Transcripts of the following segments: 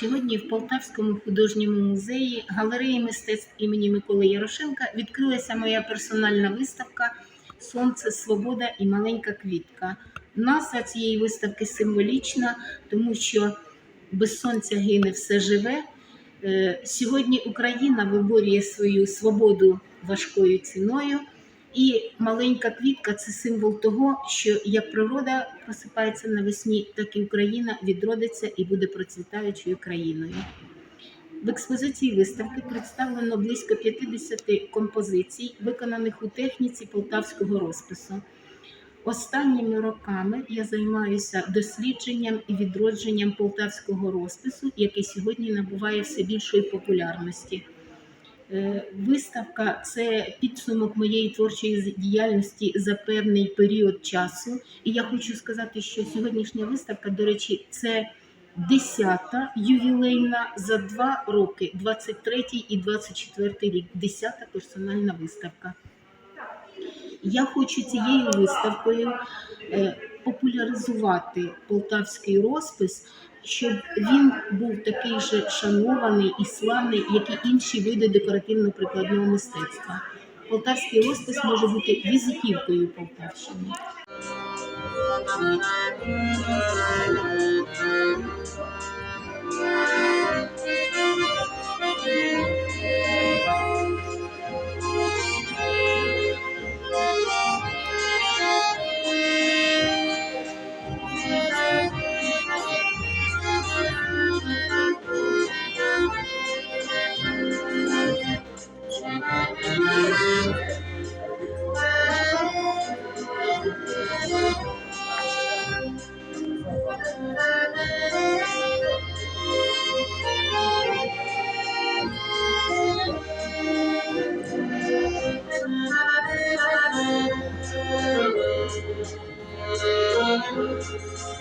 Сьогодні в Полтавському художньому музеї галереї мистецтв імені Миколи Ярошенка відкрилася моя персональна виставка Сонце, Свобода і маленька квітка. Назва цієї виставки символічна, тому що без сонця гине все живе. Е, Сьогодні Україна виборює свою свободу важкою ціною. І маленька квітка це символ того, що як природа просипається навесні, так і Україна відродиться і буде процвітаючою країною. В експозиції виставки представлено близько 50 композицій, виконаних у техніці полтавського розпису. Останніми роками я займаюся дослідженням і відродженням полтавського розпису, який сьогодні набуває все більшої популярності. Е, Виставка це підсумок моєї творчої діяльності за певний період часу. І я хочу сказати, що сьогоднішня виставка, до речі, це десята ювілейна за два роки, 23 і 24 рік, десята персональна виставка. Я хочу цією виставкою е, популяризувати полтавський розпис, щоб він був такий же шанований і славний, як і інші види декоративно-прикладного мистецтва. Полтавський розпис може бути візитівкою Полтавщини.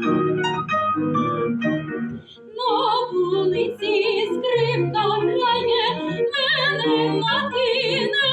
На вулиці скрипка грає, мене матине.